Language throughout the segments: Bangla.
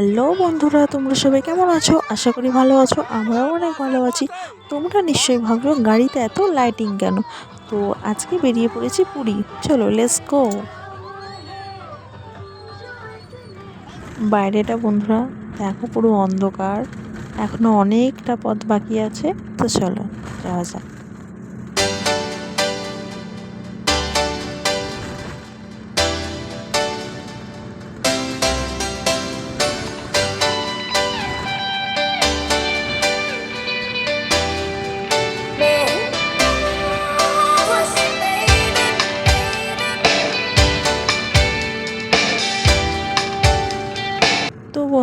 হ্যালো বন্ধুরা, তোমরা সবাই কেমন আছো? আশা করি ভালো আছো, আমরাও অনেক ভালো আছি। তোমরা নিশ্চয়ই ভাবছ গাড়িতে এত লাইটিং কেন? তো আজকে বেরিয়ে পড়েছি পুরী। চলো লেস গো বাইরেটা বন্ধুরা, দেখো পুরো অন্ধকার। এখনও অনেকটা পথ বাকি আছে, তো চলো, যাওয়া যাক।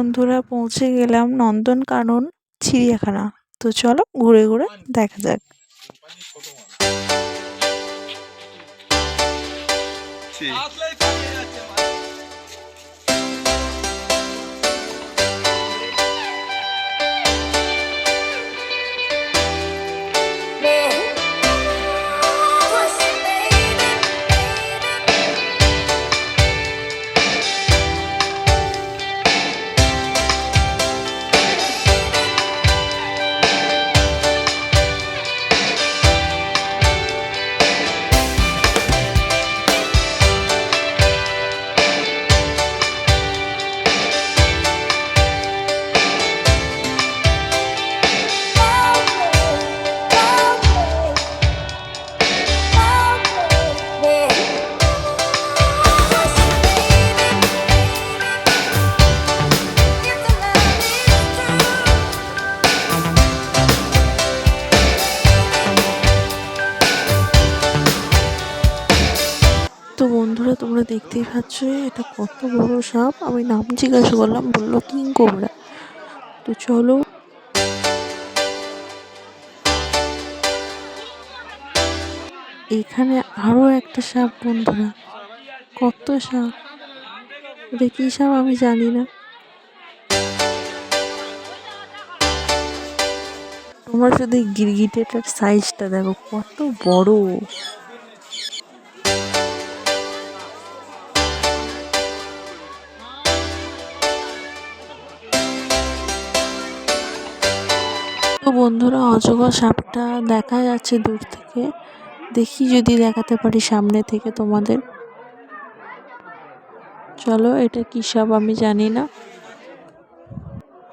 বন্ধুরা পৌঁছে গেলাম নন্দনকানন চিড়িয়াখানা। তো চলো ঘুরে ঘুরে দেখা যাক। তো দেখতেই পাচ্ছ এটা কত বড় সাপ। আমি নাম জিজ্ঞাসা করলাম, বলল, কিং কোবরা। তো চলো। এখানে আরও একটা সাপ, বন্ধুরা। কত সাপ? এটা কি সাপ আমি জানি না। তোমরা শুধু গিরগিটেটার সাইজটা দেখো, কত বড়। তো বন্ধুরা অজগর সাপটা দেখা যাচ্ছে দূর থেকে। দেখি যদি দেখাতে পারি সামনে থেকে তোমাদের। চলো, এটা কি সাপ আমি জানি না।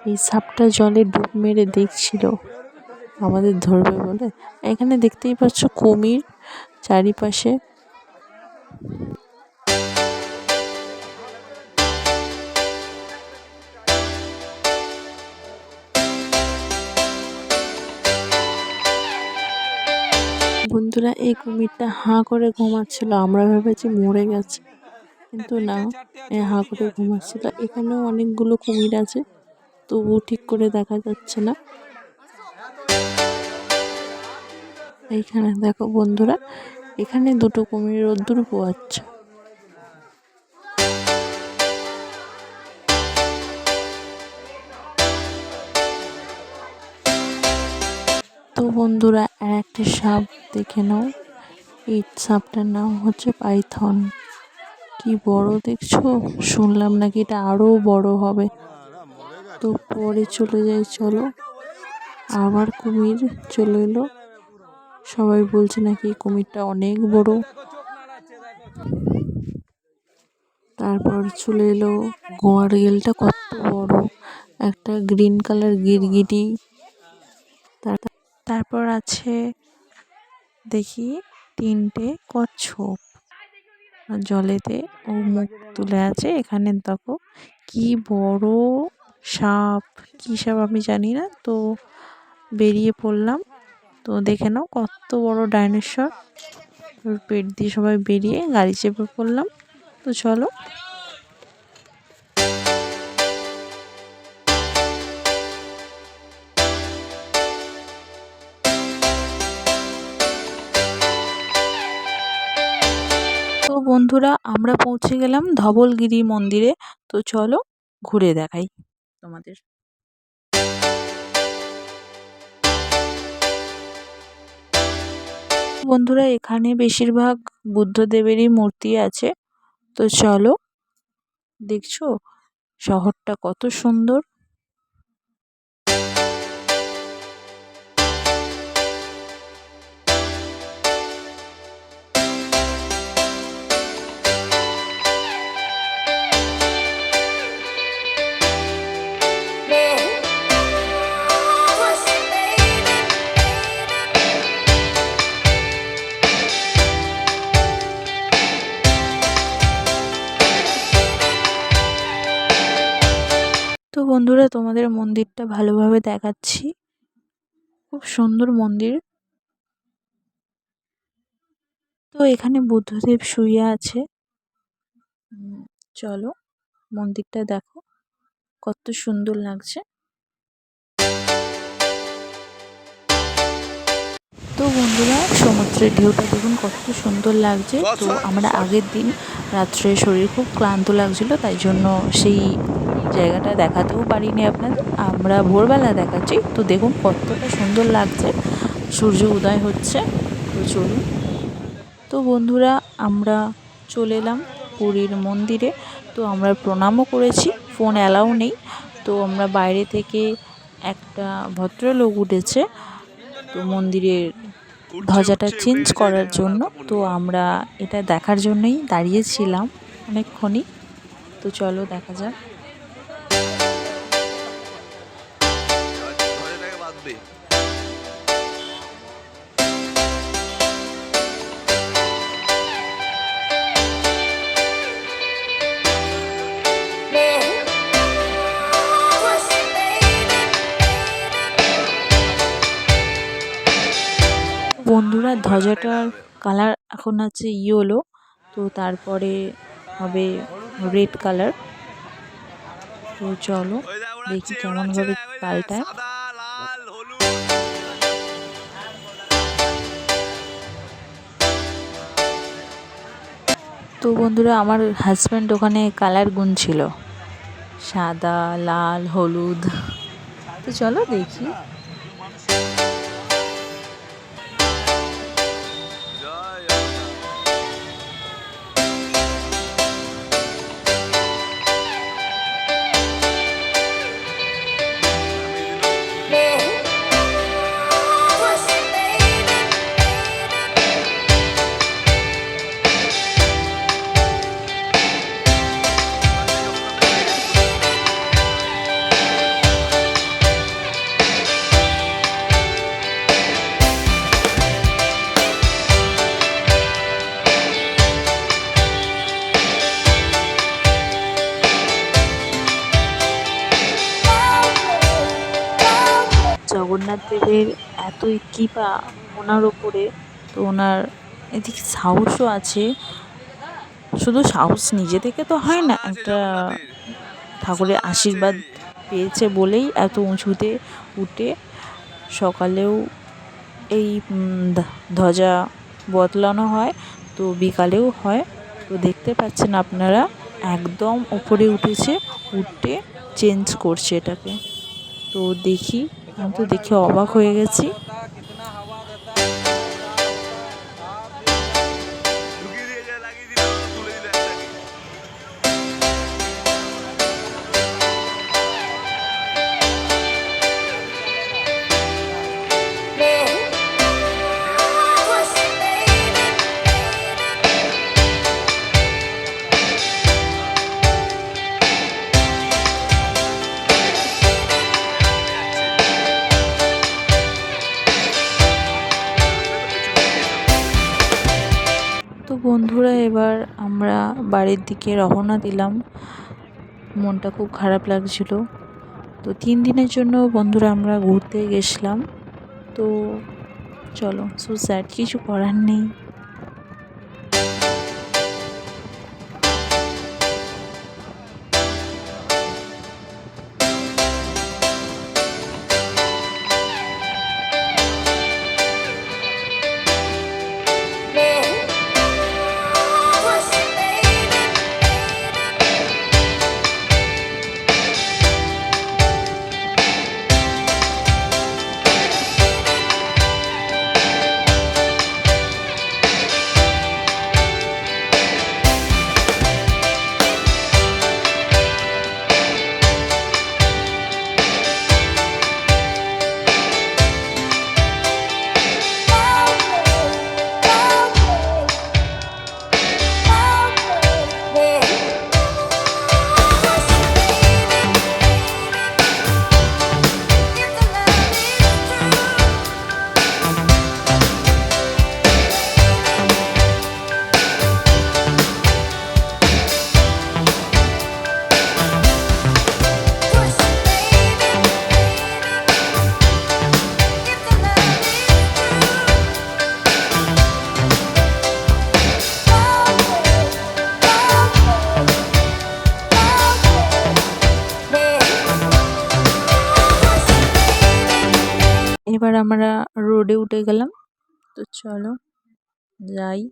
এই সাপটা জলে ডুব মেরে দেখছিল। আমাদের ধরবে বলে। এখানে দেখতেই পাচ্ছ কুমির চারিপাশে। বন্ধুরা, এই কুমিরটা হাঁ করে ঘুমাচ্ছিল। আমরা ভেবেছি মরে গেছে। কিন্তু না হাঁ করে ঘুমাচ্ছিল। এখানেও অনেকগুলো কুমির আছে তবু ঠিক করে দেখা যাচ্ছে না। এইখানে দেখো বন্ধুরা, এখানে দুটো কুমির রোদ্দুর পোয়াচ্ছে। বন্ধুরা, আর একটা সাপ দেখে নাও। এই সাপটার নাম হচ্ছে পাইথন। কি বড় দেখছ? শুনলাম নাকি এটা আরও বড় হবে। তো পরে চলে যাই, চলো। আবার কুমির চলে এলো। সবাই বলছে নাকি কুমিরটা অনেক বড়। তারপর চলে এলো গোয়ারিয়েলটা কত বড়। একটা গ্রিন কালার গিরগিটি। তারপর আছে, দেখি, তিনটে কচ্ছপ। জলেতে ও মুখ তুলে আছে, এখানে দেখো কি বড় সাপ, কি সাপ আমি জানি না, তো বেরিয়ে পড়লাম। তো দেখে নাও কত বড় ডাইনোসর। পেট দিয়ে সবাই বেরিয়ে গাড়ি চেপে পড়লাম। তো চলো বন্ধুরা, আমরা পৌঁছে গেলাম ধবলগিরি মন্দিরে। তো চলো ঘুরে দেখাই তোমাদের। বন্ধুরা, এখানে বেশিরভাগ বুদ্ধদেবেরই মূর্তি আছে। তো চলো, দেখছ? শহরটা কত সুন্দর। বন্ধুরা, তোমাদের মন্দিরটা ভালোভাবে দেখাচ্ছি। খুব সুন্দর মন্দির। তো এখানে বুদ্ধদেব শুয়ে আছে। চলো মন্দিরটা দেখো। কত সুন্দর লাগছে। তো বন্ধুরা সমুদ্রের ঢেউটা দেখুন কত সুন্দর লাগছে। তো আমরা আগের দিন রাত্রে শরীর খুব ক্লান্ত লাগছিল তাই জন্য সেই জায়গাটা দেখাতেও পারিনি আপনাদের। আমরা ভোরবেলা দেখাচ্ছি তো দেখুন কতটা সুন্দর লাগছে। সূর্য উদয় হচ্ছে তো চলুন। তো বন্ধুরা আমরা চলে এলাম পুরীর মন্দিরে তো আমরা প্রণামও করেছি ফোন অ্যালাউ নেই। তো আমরা বাইরে থেকে একটা ভদ্রলোক উঠেছে তো মন্দিরের ধ্বজাটা চেঞ্জ করার জন্য, তো আমরা এটা দেখার জন্যই দাঁড়িয়েছিলাম অনেকক্ষণই। তো চলো দেখা যাক। বন্ধুরা ধ্বজাটার কালার এখন আছে ইয়েলো, তো তারপরে হবে রেড কালার। তো চলো দেখি কেমনভাবে পাল্টায়। তো বন্ধুরা, আমার হাজব্যান্ড ওখানে কালার গুনছিল। সাদা, লাল, হলুদ। তো চলো দেখি। জগন্নাথ দেবের এতই কৃপা ওনার ওপরে তো ওনার এদিকে সাহসও আছে। শুধু সাহস নিজে থেকে তো হয় না একটা ঠাকুরের আশীর্বাদ পেয়েছে বলেই এত উঁচুতে উঠে। সকালেও এই ধ্বজা বদলানো হয় তো বিকালেও হয়। তো দেখতে পাচ্ছেন আপনারা একদম উপরে উঠেছে উঠে চেঞ্জ করছে এটাকে। তো দেখি আমি তো দেখে অবাক হয়ে গেছি। বাড়ির দিকে রওনা দিলাম। মনটা খুব খারাপ লাগছিল। তো তিন দিনের জন্য বন্ধুরা আমরা ঘুরতে গেছিলাম। তো চলো সো স্যাড কিছু করার নেই। এবার আমরা রোডে উঠে গেলাম। তো চলো, যাই।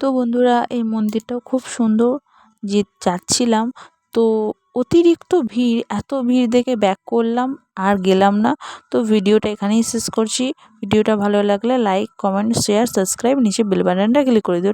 তো বন্ধুরা, এই মন্দিরটাও খুব সুন্দর। যে যাচ্ছিলাম, তো অতিরিক্ত ভিড়, এত ভিড় দেখে ব্যাক করলাম, আর গেলাম না। তো ভিডিওটা এখানেই শেষ করছি। ভিডিওটা ভালো লাগলে লাইক কমেন্ট শেয়ার সাবস্ক্রাইব নিচে বেল বাটনটা ক্লিক করে দিও।